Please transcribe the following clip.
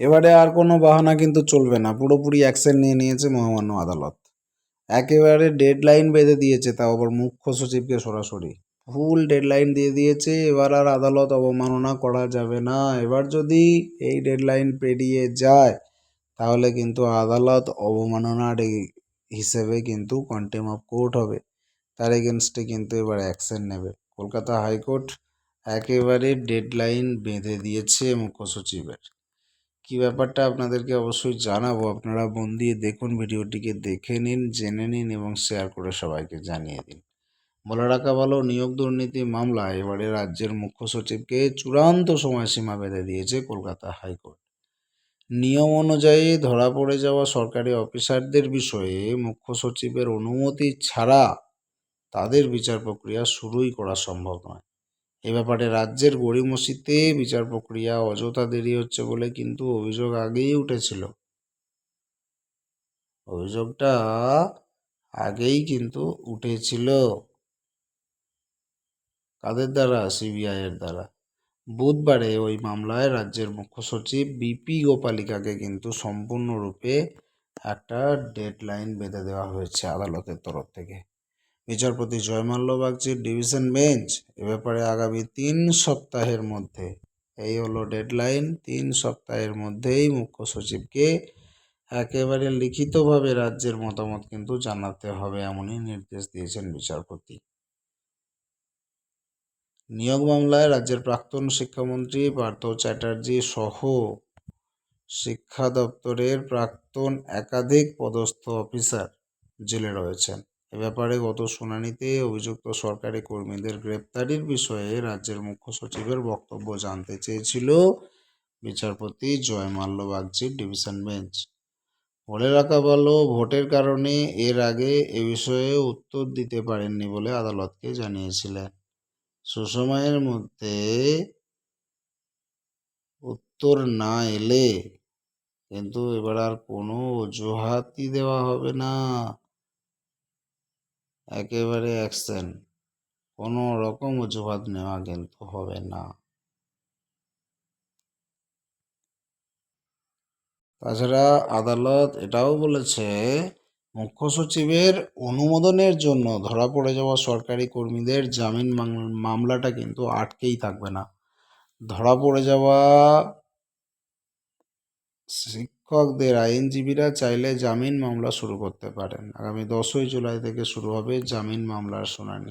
এবারে আর কোনো বাহানা কিন্তু চলবে না। পুরোপুরি অ্যাকশন নিয়ে নিয়েছে মহামান্য আদালত। একেবারে ডেডলাইন বেঁধে দিয়েছে, তাও আবার মুখ্য সচিবকে সরাসরি। ফুল ডেডলাইন দিয়ে দিয়েছে, এবার আর আদালত অবমাননা করা যাবে না। এবার যদি এই ডেডলাইন পেরিয়ে যায়, তাহলে কিন্তু আদালত অবমাননার হিসেবে কিন্তু কন্টেম অফ কোর্ট হবে। তার এগেনস্টে কিন্তু এবার অ্যাকশন নেবে। কলকাতা হাইকোর্ট একেবারে ডেডলাইন বেঁধে দিয়েছে মুখ্য সচিবের। কি ব্যাপারটা আপনাদেরকে অবশ্যই জানাব। আপনারা মন দিয়ে দেখুন, ভিডিওটিকে দেখে নিন, জেনে নিন এবং শেয়ার করে সবাইকে জানিয়ে দিন। বলে রাখা ভালো, নিয়োগ দুর্নীতি মামলা এবারে রাজ্যের মুখ্য সচিবকে চূড়ান্ত সময়সীমা বেঁধে দিয়েছে কলকাতা হাইকোর্ট। নিয়ম অনুযায়ী ধরা পড়ে যাওয়া সরকারি অফিসারদের বিষয়ে মুখ্য সচিবের অনুমতি ছাড়া তাদের বিচার প্রক্রিয়া শুরুই করা সম্ভব নয়। এ ব্যাপারে রাজ্যের গড়িমসিতে বিচার প্রক্রিয়া অযথা দেরি হচ্ছে বলে কিন্তু অভিযোগ আগেই উঠেছিল। অভিযোগটা আগেই কিন্তু উঠেছিল। কাদের দ্বারা? সিবিআই এর দ্বারা। বুধবারে ওই মামলায় রাজ্যের মুখ্য সচিব বিপি গোপালিকাকে কিন্তু সম্পূর্ণরূপে একটা ডেডলাইন বেঁধে দেওয়া হয়েছে আদালতের তরফ থেকে। বিচারপতি জয়মাল্য বাগচির ডিভিশন বেঞ্চ। এ ব্যাপারে আগামী তিন সপ্তাহের মধ্যে, এই হলো ডেডলাইন, তিন সপ্তাহের মধ্যেই মুখ্য সচিবকে একেবারে লিখিতভাবে রাজ্যের মতামত কিন্তু জানাতে হবে এমনই নির্দেশ দিয়েছেন বিচারপতি। নিয়োগ মামলায় রাজ্যের প্রাক্তন শিক্ষামন্ত্রী পার্থ চ্যাটার্জি সহ শিক্ষা দপ্তরের প্রাক্তন একাধিক পদস্থ অফিসার জেলে রয়েছেন। এ ব্যাপারে গত শুনানিতে অভিযুক্ত সরকারি কর্মীদের গ্রেপ্তারির বিষয়ে রাজ্যের মুখ্য সচিবের বক্তব্য জানতে চেয়েছিল বিচারপতি জয়মাল্য বাগচির ডিভিশন বেঞ্চ। বলে রাখা ভালো, ভোটের কারণে এর আগে এ বিষয়ে উত্তর দিতে পারেননি বলে আদালতকে জানিয়েছিলেন। সুসময়ের মধ্যে উত্তর না এলে কিন্তু এবার আর কোনো অজুহাতই দেওয়া হবে না। একেবারে অ্যাকশন কোনো রকম অজুহাত নেওয়া কিন্তু হবে না। তাছাড়া আদালত এটাও বলেছে, মুখ্য সচিবের অনুমোদনের জন্য ধরা পড়ে যাওয়া সরকারি কর্মীদের জামিন মামলাটা কিন্তু আটকেই থাকবে না। ধরা পড়ে যাওয়া শিক্ষকদের, আইনজীবীরা চাইলে জামিন মামলা শুরু করতে পারেন। আগামী দশই জুলাই থেকে শুরু হবে জামিন মামলার শুনানি।